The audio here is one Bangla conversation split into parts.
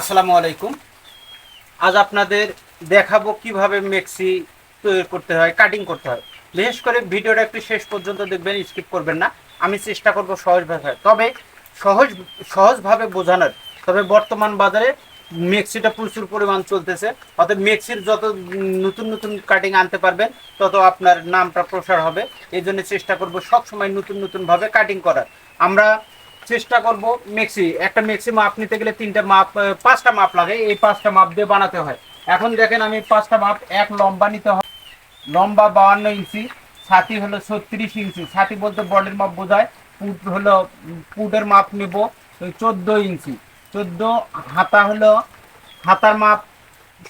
আসসালামু আলাইকুম। আজ আপনাদের দেখাবো কীভাবে মেক্সি তৈরি করতে হয় কাটিং করতে হয়। বিশেষ করে ভিডিওটা একটু শেষ পর্যন্ত দেখবেন স্কিপ করবেন না। আমি চেষ্টা করব সহজ ভাষায়। তবে সহজ, সহজভাবে বোঝানোর। তবে বর্তমান বাজারে মেক্সিটা প্রচুর পরিমাণ চলতেছে। অর্থাৎ মেক্সির যত নতুন নতুন কাটিং আনতে পারবেন, তত আপনার নামটা প্রসার হবে। এই জন্য চেষ্টা করব সবসময় নতুন নতুনভাবে কাটিং করার। আমরা চেষ্টা করব মেক্সি একটা মেক্সি মাপ নিতে গেলে তিনটা মাপ পাঁচটা মাপ লাগে, এই পাঁচটা মাপ দিয়ে বানাতে হয়। এখন দেখেন আমি পাঁচটা মাপ, এক লম্বা নিতে হয়, লম্বা বাউান্ন ইঞ্চি, ছাতি হলো ছত্রিশ ইঞ্চি, ছাতি বলতে বডির মাপ বোঝায়, পুট হলো পুটের মাপ নেব চোদ্দ ইঞ্চি, চোদ্দ হাতা হলো, হাতার মাপ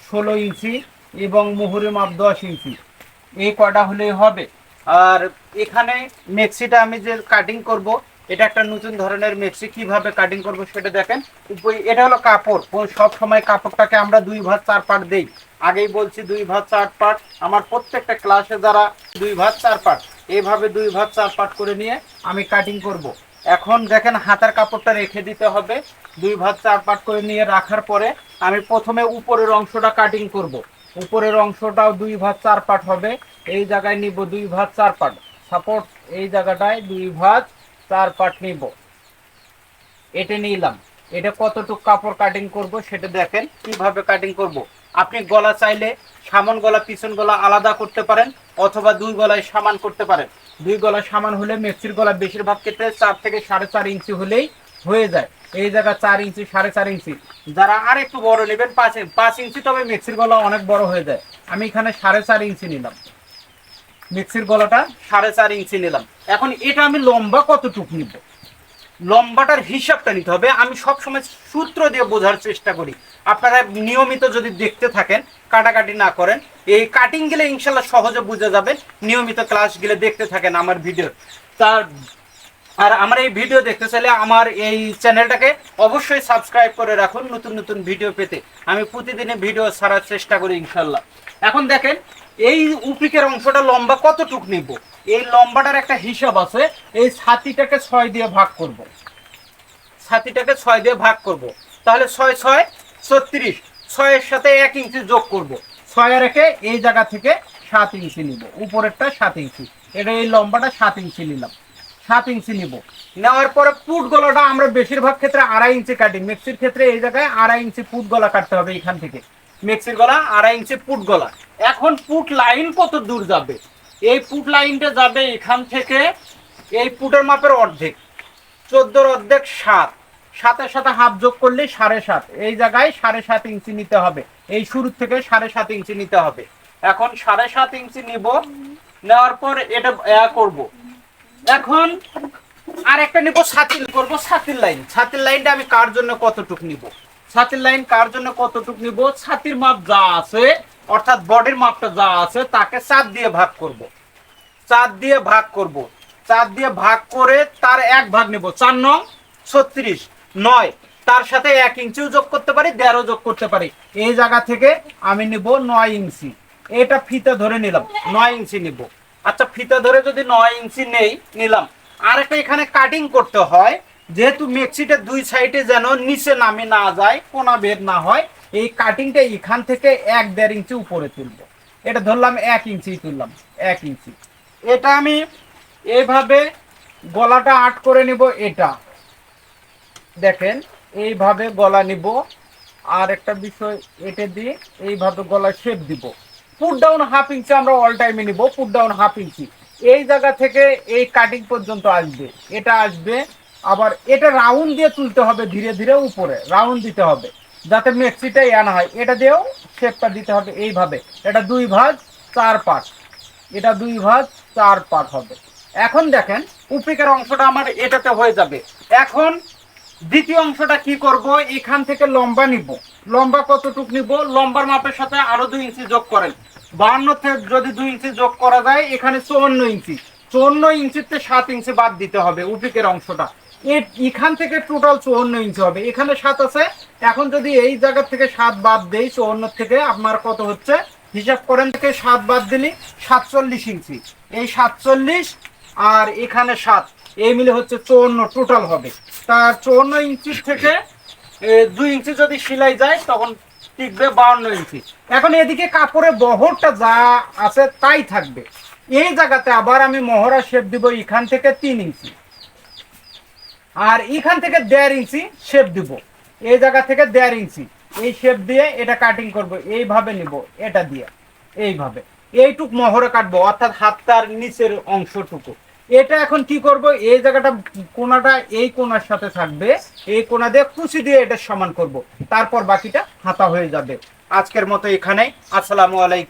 ষোলো ইঞ্চি এবং মুহুরের মাপ দশ ইঞ্চি, এই কটা হলেই হবে। আর এখানে মেক্সিটা আমি যে কাটিং করব এটা একটা নতুন ধরনের মেক্সি, কীভাবে কাটিং করব সেটা দেখেন। এটা হলো কাপড় সব সময় কাপড়টাকে আমরা দুই ভাগ চার পাট দেই। আগেই বলছি দুই ভাগ চার পাট। আমার প্রত্যেকটা ক্লাসে যারা দুই ভাগ চার পাট, এইভাবে দুই ভাগ চার পাট করে নিয়ে আমি কাটিং করব। এখন দেখেন হাতার কাপড়টা রেখে দিতে হবে। দুই ভাগ চার পাট করে নিয়ে রাখার পরে আমি প্রথমে উপরের অংশটা কাটিং করব। উপরের অংশটাও দুই ভাগ চার পাট হবে। এই জায়গায় নিব দুই ভাগ চার পাট। সাপোর্ট এই জায়গাটায় দুই ভাগ চার পাট নিব। এটা নিলাম। এটা কতটুকু কাপড় কাটিং করব সেটা দেখেন, কীভাবে কাটিং করব। আপনি গলা চাইলে সামন গলা, পিছন গলা আলাদা করতে পারেন অথবা দুই গলায় সমান করতে পারেন। দুই গলা সমান হলে মেক্সির গলা বেশিরভাগ ক্ষেত্রে চার থেকে সাড়ে চার ইঞ্চি হলেই হয়ে যায়। এই জায়গা চার ইঞ্চি, সাড়ে চার ইঞ্চি। যারা আর একটু বড় নেবেন পাঁচ পাঁচ ইঞ্চি তবে মেক্সির গলা অনেক বড় হয়ে যায়। আমি এখানে সাড়ে চার ইঞ্চি নিলাম। মিক্সির গলাটা সাড়ে চার ইঞ্চি নিলাম। এখন এটা আমি লম্বা কতটুকু নিব? লম্বাটার হিসাবটা নিতে হবে। আমি সবসময় সূত্র দিয়ে বোঝার চেষ্টা করি। আপনারা নিয়মিত যদি দেখতে থাকেন, কাটাকাটি না করেন, এই কাটিং গেলে ইনশাল্লাহ সহজে বুঝে যাবেন। নিয়মিত ক্লাস গেলে দেখতে থাকেন আমার ভিডিও তার আর আমার এই ভিডিও দেখতে চাইলে আমার এই চ্যানেলটাকে অবশ্যই সাবস্ক্রাইব করে রাখুন, নতুন নতুন ভিডিও পেতে আমি প্রতিদিনে ভিডিও ছাড়ার চেষ্টা করি ইনশাল্লাহ এখন দেখেন, এই উপিকের অংশটা লম্বা কতটুক নিব এই লম্বাটার একটা হিসাব আছে, এই ছাতিটাকে ছয় দিয়ে ভাগ করব। ছাতিটাকে ছয় দিয়ে ভাগ করব। তাহলে ছয় ছয়, ছত্রিশ, ছয়ের সাথে এক ইঞ্চি যোগ করব। ছয় রেখে এই জায়গা থেকে সাত ইঞ্চি নিব উপরেরটা সাত ইঞ্চি এটা এই লম্বাটা সাত ইঞ্চি নিলাম সাত ইঞ্চি নিব। নেওয়ার পরে পুট গলাটা আমরা বেশিরভাগ ক্ষেত্রে আড়াই ইঞ্চি কাটি। মিক্সির ক্ষেত্রে এই জায়গায় আড়াই ইঞ্চি পুট গলা কাটতে হবে এখান থেকে। মিক্সির গলা আড়াই ইঞ্চি পুট গলা। এখন পুট লাইন কত দূর যাবে? এই পুট লাইনটা যাবে এখান থেকে এই পুটের মাপের অর্ধেক। চোদ্দোর অর্ধেক সাত। সাতের সাথে হাফ যোগ করলে সাড়ে সাত। এই জায়গায় সাড়ে সাত ইঞ্চি নিতে হবে। এই শুরু থেকে সাড়ে সাত ইঞ্চি নিতে হবে। এখন সাড়ে সাত ইঞ্চি নিব। নেওয়ার পর এটা করব। এখন আর একটা নিব, ছাতিল করব ছাতির লাইন। ছাতির লাইনটা আমি কার জন্য কতটুক নিব? ছাতির লাইন কার জন্য কতটুক নিব? ছাতির মাপ যা আছে, অর্থাৎ বডির মাপটা যা আছে, তাকে চার দিয়ে ভাগ করব। চার দিয়ে ভাগ করব। চার দিয়ে ভাগ করে তার এক ভাগ নিব, চার নং ছত্রিশ। নয়, তার সাথে এক ইঞ্চিও যোগ করতে পারি, দেড়ও যোগ করতে পারি। এই জায়গা থেকে আমি নিব নয় ইঞ্চি। এটা ফিতে ধরে নিলাম, নয় ইঞ্চি নিব। আচ্ছা ফিতা ধরে যদি নয় ইঞ্চি নেই, নিলাম। আর একটা এখানে কাটিং করতে হয়, যেহেতু মেক্সিটা দুই সাইডে যেন নিচে নামে না যায়, কোনা বের না হয়, এই কাটিংটা এখান থেকে এক দেড় ইঞ্চি উপরে তুলবো। এটা ধরলাম এক ইঞ্চি তুললাম, এক ইঞ্চি। এটা আমি এইভাবে গলাটা আট করে নিব এটা। দেখেন, এইভাবে গলা নিব। আর একটা বিষয়, এটা দিয়ে এইভাবে গলা শেপ দিব। পুট ডাউন হাফ ইঞ্চি আমরা অল টাইমে নিব পুট ডাউন হাফ ইঞ্চি এই জায়গা থেকে এই কাটিং পর্যন্ত আসবে। এটা আসবে, আবার এটা রাউন্ড দিয়ে তুলতে হবে ধীরে ধীরে উপরে রাউন্ড দিতে হবে, যাতে মেক্সিটাই আনা হয়। এটা দিয়েও শেপটা দিতে হবে এইভাবে। এটা দুই ভাগ, চার পাট এটা দুই ভাগ, চার পাট হবে। এখন দেখেন উপিকের অংশটা আমার এটাতে হয়ে যাবে। এখন দ্বিতীয় অংশটা কি করব? এখান থেকে লম্বা নিব। লম্বা কতটুক নিব? লম্বার মাপের সাথে আরও দুই ইঞ্চি যোগ করেন। বাহান্ন থেকে যদি দুই ইঞ্চি যোগ করা যায়, এখানে চুয়ান্ন ইঞ্চি। চুয়ান্ন ইঞ্চিতে সাত ইঞ্চি বাদ দিতে হবে উপিকের অংশটা। এখান থেকে টোটাল চুয়ান্ন ইঞ্চি হবে। এখানে সাত আছে। এখন যদি এই জায়গা থেকে সাত বাদ দেই, চুয়ান্ন থেকে, আপনার কত হচ্ছে? হিসাব করেন, থেকে সাত বাদ দিলি, সাতচল্লিশ ইঞ্চি। এই সাতচল্লিশ আর এখানে সাত এই মিলে হচ্ছে চুয়ান্ন টোটাল হবে। তার চুয়ান্ন ইঞ্চির থেকে দুই ইঞ্চি যদি সিলাই যায়, তখন টিকবে বাউন্ন ইঞ্চি। এখন এদিকে কাপড়ের বহরটা যা আছে তাই থাকবে। এই জায়গাতে আবার আমি মহড়া শেপ দিব এখান থেকে তিন ইঞ্চি। আর এখান থেকে দেড় ইঞ্চি শেপ দিব। এই জায়গা থেকে দেড় ইঞ্চি। এই শেপ দিয়ে এটা কাটিং করব। এইভাবে নিব, এটা দিয়ে। এইভাবে। এইটুক মহরে কাটবো, অর্থাৎ হাতটার নিচের অংশটুকু। এটা এখন কি করব? এই জায়গাটা, কোনাটা, এই কোনার সাথে থাকবে। এই কোনা দিয়ে খুশি দিয়ে এটা সমান করব। তারপর বাকিটা হাতা হয়ে যাবে। আজকের মতো এখানে আসসালামু আলাইকুম।